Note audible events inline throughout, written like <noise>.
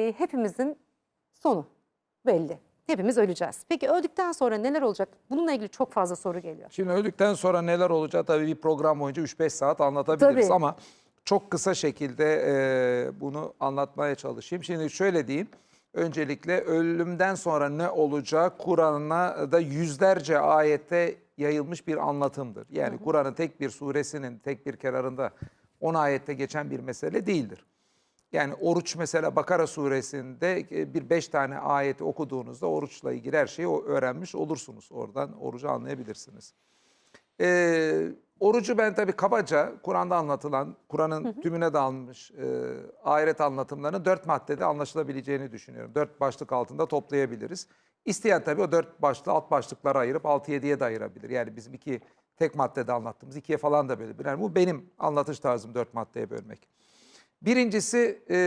E, hepimizin sonu belli. Hepimiz öleceğiz. Peki öldükten sonra neler olacak? Bununla ilgili çok fazla soru geliyor. Şimdi öldükten sonra neler olacağı tabii bir program boyunca 3-5 saat anlatabiliriz Tabii. ama çok kısa şekilde e, bunu anlatmaya çalışayım. Şimdi şöyle diyeyim. Öncelikle ölümden sonra ne olacağı Kur'an'a da yüzlerce ayette yayılmış bir anlatımdır. Yani Kur'an'ın tek bir suresinin tek bir kenarında 10 ayette geçen bir mesele değildir. Yani oruç mesela Bakara suresinde e, bir beş tane ayeti okuduğunuzda oruçla ilgili her şeyi öğrenmiş olursunuz. Oradan orucu anlayabilirsiniz. Ee, orucu ben tabii kabaca Kur'an'da anlatılan, Kur'an'ın tümüne dağılmış e, ahiret anlatımlarını dört maddede anlaşılabileceğini düşünüyorum. Dört başlık altında toplayabiliriz. İsteyen tabii o dört başlığı alt başlıklara ayırıp 6-7'ye de ayırabilir. Yani bizim iki tek maddede anlattığımız ikiye falan da bölebilir. Yani bu benim anlatış tarzım dört maddeye bölmek. Birincisi e,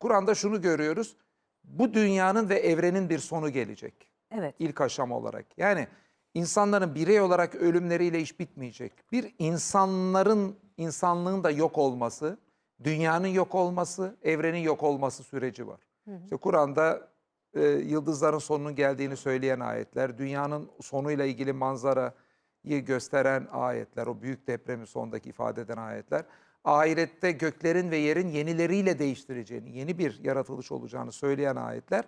Kur'an'da şunu görüyoruz. Bu dünyanın ve evrenin bir sonu gelecek Evet. ilk aşama olarak. Yani insanların birey olarak ölümleriyle iş bitmeyecek. Bir insanların, insanlığın da yok olması, dünyanın yok olması, evrenin yok olması süreci var. İşte Kur'an'da e, yıldızların sonunun geldiğini söyleyen ayetler, dünyanın sonuyla ilgili manzarayı gösteren ayetler, o büyük depremi sondaki ifade eden ayetler, ahirette göklerin ve yerin yenileriyle değiştireceğini, yeni bir yaratılış olacağını söyleyen ayetler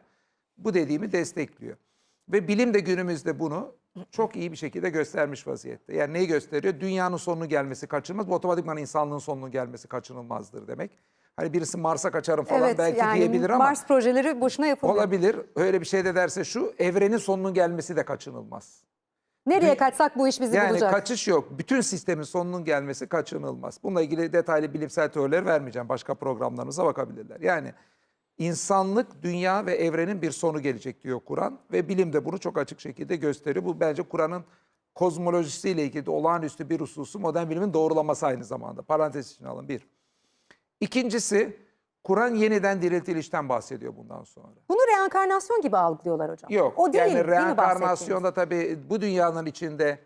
bu dediğimi destekliyor. Ve bilim de günümüzde bunu çok iyi bir şekilde göstermiş vaziyette. Yani neyi gösteriyor? Dünyanın sonunu gelmesi kaçınılmaz. Bu otomatikman insanlığın sonunun gelmesi kaçınılmazdır demek. Hani birisi Mars'a kaçarım falan evet, belki yani diyebilir ama Mars projeleri boşuna yapılıyor. olabilir. Öyle bir şey de derse şu evrenin sonunun gelmesi de kaçınılmaz. Nereye kaçsak bu iş bizi Yani bulacak. kaçış yok. Bütün sistemin sonunun gelmesi kaçınılmaz. Bununla ilgili detaylı bilimsel teoriler vermeyeceğim. Başka programlarınıza bakabilirler. Yani insanlık, dünya ve evrenin bir sonu gelecek diyor Kur'an. Ve bilim de bunu çok açık şekilde gösteriyor. Bu bence Kur'an'ın kozmolojisiyle ilgili olağanüstü bir hususu modern bilimin doğrulaması aynı zamanda. Parantez için alın bir. İkincisi Kur'an yeniden diriltilişten bahsediyor bundan sonra. Bunu reenkarnasyon gibi algılıyorlar hocam. Yok. O değil, yani reenkarnasyonda tabii bu dünyanın içinde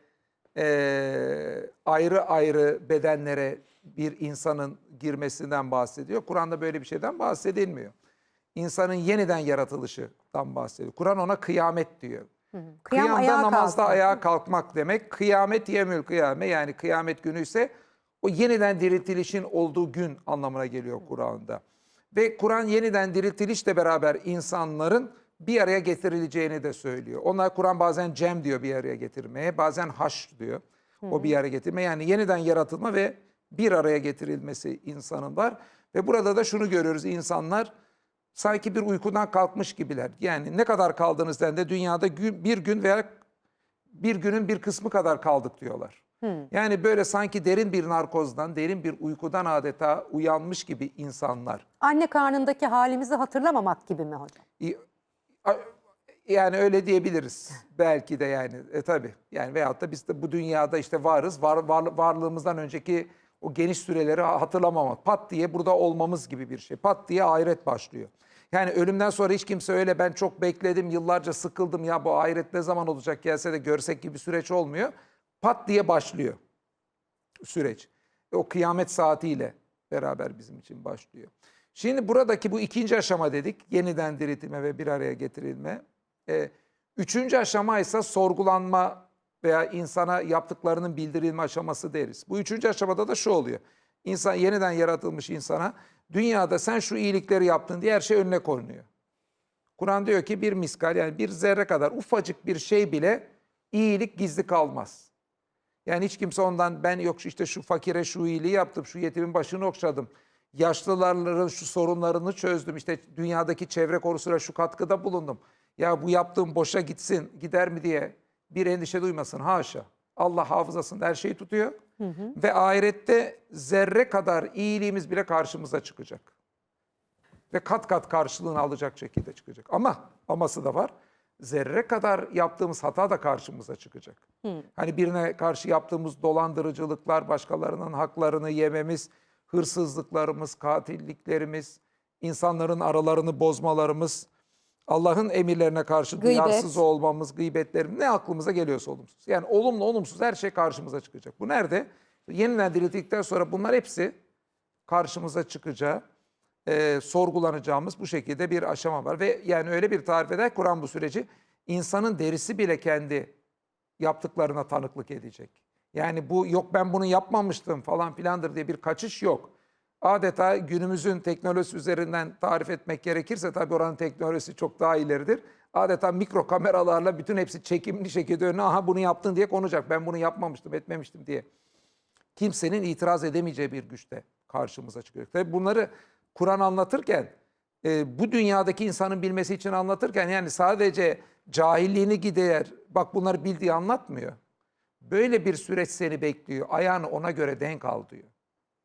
eee, ayrı ayrı bedenlere bir insanın girmesinden bahsediyor. Kur'an'da böyle bir şeyden bahsedilmiyor. İnsanın yeniden yaratılışından bahsediyor. Kur'an ona kıyamet diyor. Kıyam Kıyamda ayağa namazda kalkmak. ayağa kalkmak demek. Kıyamet yemül kıyame yani kıyamet günü ise o yeniden diriltilişin olduğu gün anlamına geliyor Kur'an'da. Ve Kur'an yeniden diriltilişle beraber insanların bir araya getirileceğini de söylüyor. Onlar Kur'an bazen cem diyor bir araya getirmeye, bazen haş diyor. O bir araya getirme yani yeniden yaratılma ve bir araya getirilmesi insanın var. Ve burada da şunu görüyoruz insanlar sanki bir uykudan kalkmış gibiler. Yani ne kadar kaldınız de dünyada bir gün veya bir günün bir kısmı kadar kaldık diyorlar. Yani böyle sanki derin bir narkozdan, derin bir uykudan adeta uyanmış gibi insanlar. Anne karnındaki halimizi hatırlamamak gibi mi hocam? İ- a- Yani öyle diyebiliriz belki de yani e tabi yani veyahut da biz de bu dünyada işte varız var, var- varlığımızdan önceki o geniş süreleri hatırlamamak pat diye burada olmamız gibi bir şey pat diye ahiret başlıyor. Yani ölümden sonra hiç kimse öyle ben çok bekledim yıllarca sıkıldım ya bu ahiret ne zaman olacak gelse de görsek gibi süreç olmuyor. Pat diye başlıyor süreç. O kıyamet saatiyle beraber bizim için başlıyor. Şimdi buradaki bu ikinci aşama dedik. Yeniden diriltilme ve bir araya getirilme. Ee, üçüncü aşama ise sorgulanma veya insana yaptıklarının bildirilme aşaması deriz. Bu üçüncü aşamada da şu oluyor. İnsan yeniden yaratılmış insana dünyada sen şu iyilikleri yaptın diye her şey önüne konuyor. Kur'an diyor ki bir miskal yani bir zerre kadar ufacık bir şey bile iyilik gizli kalmaz. Yani hiç kimse ondan ben yok işte şu fakire şu iyiliği yaptım, şu yetimin başını okşadım. Yaşlıların şu sorunlarını çözdüm. işte dünyadaki çevre konusuna şu katkıda bulundum. Ya bu yaptığım boşa gitsin, gider mi diye bir endişe duymasın. Haşa. Allah hafızasında her şeyi tutuyor. Ve ahirette zerre kadar iyiliğimiz bile karşımıza çıkacak. Ve kat kat karşılığını alacak şekilde çıkacak. Ama aması da var. Zerre kadar yaptığımız hata da karşımıza çıkacak. Hani birine karşı yaptığımız dolandırıcılıklar, başkalarının haklarını yememiz, hırsızlıklarımız, katilliklerimiz, insanların aralarını bozmalarımız, Allah'ın emirlerine karşı Gıybet. duyarsız olmamız, gıybetlerimiz ne aklımıza geliyorsa olumsuz. Yani olumlu olumsuz her şey karşımıza çıkacak. Bu nerede? Yeniden dirildikten sonra bunlar hepsi karşımıza çıkacağı e, sorgulanacağımız bu şekilde bir aşama var. Ve yani öyle bir tarif eder Kur'an bu süreci insanın derisi bile kendi yaptıklarına tanıklık edecek. Yani bu yok ben bunu yapmamıştım falan filandır diye bir kaçış yok. Adeta günümüzün teknolojisi üzerinden tarif etmek gerekirse tabii oranın teknolojisi çok daha ileridir. Adeta mikro kameralarla bütün hepsi çekimli şekilde önüne aha bunu yaptın diye konacak. Ben bunu yapmamıştım etmemiştim diye. Kimsenin itiraz edemeyeceği bir güçte karşımıza çıkıyor. Tabii bunları Kur'an anlatırken e, bu dünyadaki insanın bilmesi için anlatırken yani sadece cahilliğini gider bak bunları bildiği anlatmıyor. Böyle bir süreç seni bekliyor. Ayağını ona göre denk al diyor.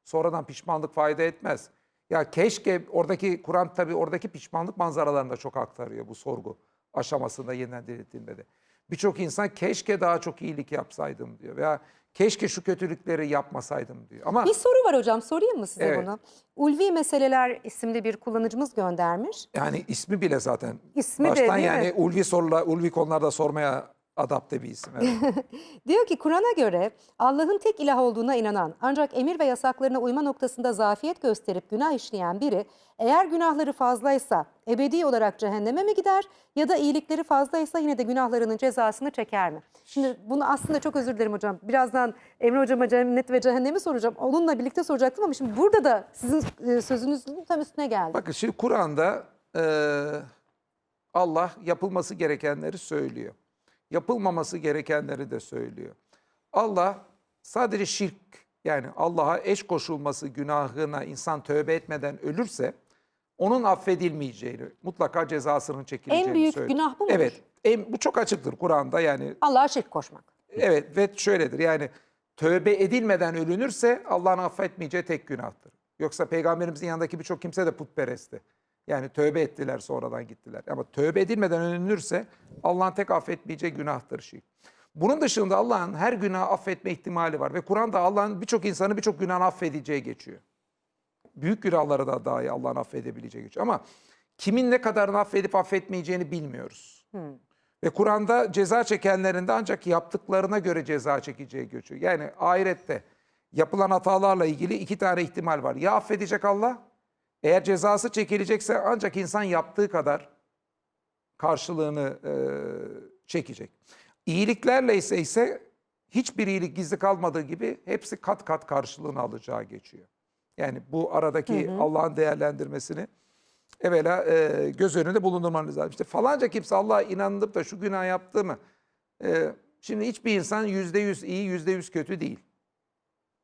Sonradan pişmanlık fayda etmez. Ya keşke oradaki Kur'an tabii oradaki pişmanlık manzaralarını da çok aktarıyor bu sorgu aşamasında yeniden dirilttiğinde de. Birçok insan keşke daha çok iyilik yapsaydım diyor veya keşke şu kötülükleri yapmasaydım diyor. Ama Bir soru var hocam sorayım mı size Evet. bunu? Ulvi Meseleler isimli bir kullanıcımız göndermiş. yani ismi bile zaten İsmi de baştan değil yani mi? ulvi sorular, ulvi konularda sormaya adapte bir isim. Evet. <laughs> Diyor ki Kur'an'a göre Allah'ın tek ilah olduğuna inanan ancak emir ve yasaklarına uyma noktasında zafiyet gösterip günah işleyen biri eğer günahları fazlaysa ebedi olarak cehenneme mi gider ya da iyilikleri fazlaysa yine de günahlarının cezasını çeker mi? Şimdi bunu aslında çok özür dilerim hocam. Birazdan Emre hocama cennet ve cehennemi soracağım. Onunla birlikte soracaktım ama şimdi burada da sizin e, sözünüzün tam üstüne geldi. Bakın şimdi Kur'an'da e, Allah yapılması gerekenleri söylüyor. Yapılmaması gerekenleri de söylüyor. Allah sadece şirk yani Allah'a eş koşulması günahına insan tövbe etmeden ölürse onun affedilmeyeceğini, mutlaka cezasının çekileceğini En büyük söylüyor. günah bu mudur? Evet. En, bu çok açıktır Kur'an'da yani Allah'a şirk koşmak. Evet ve şöyledir yani tövbe edilmeden ölünürse Allah'ın affetmeyeceği tek günahtır. Yoksa peygamberimizin yanındaki birçok kimse de putperestti. Yani tövbe ettiler sonradan gittiler. Ama tövbe edilmeden ölünürse Allah'ın tek affetmeyeceği günahtır şirk. Bunun dışında Allah'ın her günah affetme ihtimali var. Ve Kur'an'da Allah'ın birçok insanı birçok günah affedeceği geçiyor. Büyük günahları da dahi Allah'ın affedebileceği geçiyor. Ama kimin ne kadarını affedip affetmeyeceğini bilmiyoruz. Ve Kur'an'da ceza çekenlerin de ancak yaptıklarına göre ceza çekeceği geçiyor. Yani ahirette yapılan hatalarla ilgili iki tane ihtimal var. Ya affedecek Allah, eğer cezası çekilecekse ancak insan yaptığı kadar karşılığını e, çekecek. İyiliklerle ise ise hiçbir iyilik gizli kalmadığı gibi hepsi kat kat karşılığını alacağı geçiyor. Yani bu aradaki Allah'ın değerlendirmesini evvela e, göz önünde bulundurmanız lazım. İşte falanca kimse Allah'a inanıp da şu günah yaptı mı? E, şimdi hiçbir insan yüzde yüz iyi, yüzde yüz kötü değil.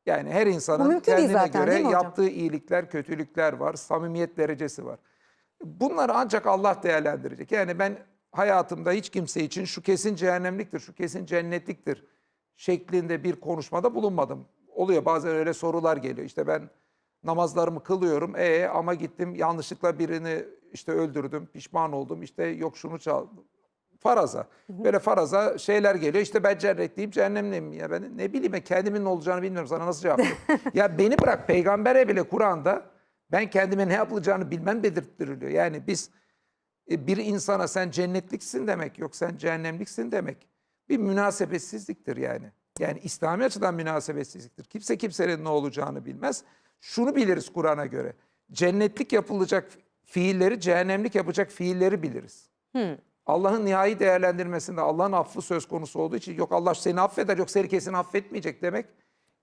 Yani her insanın kendine zaten, göre yaptığı iyilikler, kötülükler var, samimiyet derecesi var. Bunları ancak Allah değerlendirecek. Yani ben hayatımda hiç kimse için şu kesin cehennemliktir, şu kesin cennetliktir şeklinde bir konuşmada bulunmadım. Oluyor bazen öyle sorular geliyor. İşte ben namazlarımı kılıyorum. E ama gittim yanlışlıkla birini işte öldürdüm, pişman oldum. İşte yok şunu çaldım. Faraza. Böyle faraza şeyler geliyor. İşte ben cennetliyim, cehennemliyim. Ya ben ne bileyim ben kendimin ne olacağını bilmiyorum. Sana nasıl cevap vereyim? <laughs> ya beni bırak peygambere bile Kur'an'da ben kendime ne yapılacağını bilmem belirttiriliyor. Yani biz e, bir insana sen cennetliksin demek yok sen cehennemliksin demek. Bir münasebetsizliktir yani. Yani İslami açıdan münasebetsizliktir. Kimse kimsenin ne olacağını bilmez. Şunu biliriz Kur'an'a göre. Cennetlik yapılacak fiilleri, cehennemlik yapacak fiilleri biliriz. Allah'ın nihai değerlendirmesinde Allah'ın affı söz konusu olduğu için yok Allah seni affeder yok seni kesin affetmeyecek demek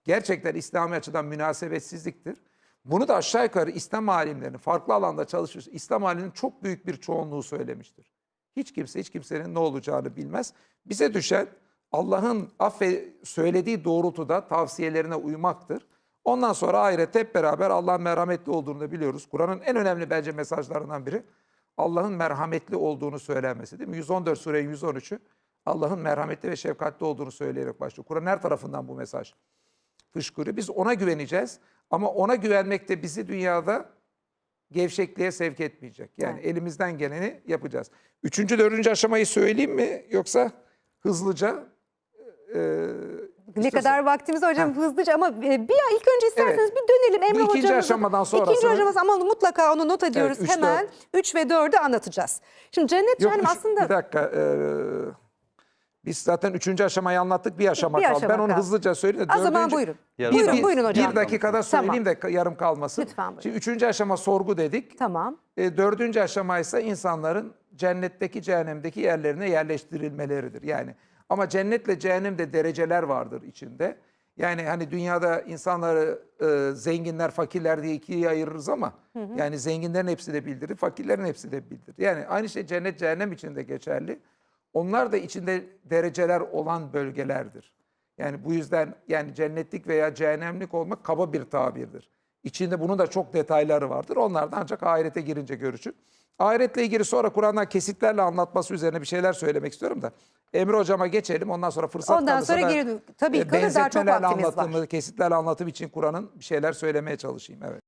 gerçekten İslami açıdan münasebetsizliktir. Bunu da aşağı yukarı İslam alimlerinin farklı alanda çalışmış İslam aliminin çok büyük bir çoğunluğu söylemiştir. Hiç kimse hiç kimsenin ne olacağını bilmez. Bize düşen Allah'ın affe söylediği doğrultuda tavsiyelerine uymaktır. Ondan sonra ahirette hep beraber Allah'ın merhametli olduğunu da biliyoruz. Kur'an'ın en önemli bence mesajlarından biri Allah'ın merhametli olduğunu söylenmesi değil mi? 114 sure 113'ü Allah'ın merhametli ve şefkatli olduğunu söyleyerek başlıyor. Kur'an her tarafından bu mesaj fışkırıyor. Biz ona güveneceğiz ama ona güvenmek de bizi dünyada gevşekliğe sevk etmeyecek. Yani elimizden geleni yapacağız. Üçüncü, dördüncü aşamayı söyleyeyim mi yoksa hızlıca? e, Ne istiyorsan- kadar vaktimiz var hocam hızlıca ama e, bir ilk önce isterseniz bir dönelim Emre Bu ikinci hocamızın- aşamadan İkinci sonrasını- aşaması ama mutlaka onu not ediyoruz üç, hemen. dört. 3 ve 4'ü anlatacağız. Şimdi cennet Yok, cehennem üç- aslında Bir dakika. e, Biz zaten üçüncü aşamayı anlattık. Bir aşama Bir kaldı. aşama Ben onu kaldı. hızlıca söyleyeyim. de O zaman buyurun. Yarım buyurun, bir, buyurun hocam. Bir dakikada söyleyeyim de ka- yarım kalmasın. Lütfen buyurun. Şimdi üçüncü aşama sorgu dedik. Tamam. E, dördüncü aşama ise insanların cennetteki cehennemdeki yerlerine yerleştirilmeleridir. Yani ama cennetle cehennemde dereceler vardır içinde. Yani hani dünyada insanları e, zenginler, fakirler diye ikiye ayırırız ama yani zenginlerin hepsi de bildirir, fakirlerin hepsi de bildirir. Yani aynı şey cennet cehennem için de geçerli. Onlar da içinde dereceler olan bölgelerdir. Yani bu yüzden yani cennetlik veya cehennemlik olmak kaba bir tabirdir. İçinde bunun da çok detayları vardır. Onlar da ancak ahirete girince görüşür. Ahiretle ilgili sonra Kur'an'dan kesitlerle anlatması üzerine bir şeyler söylemek istiyorum da. Emre hocama geçelim. Ondan sonra fırsat Ondan sonra geri- tabii e, kalır, daha çok vaktimiz var. anlatımı, kesitlerle anlatım için Kur'an'ın bir şeyler söylemeye çalışayım. Evet.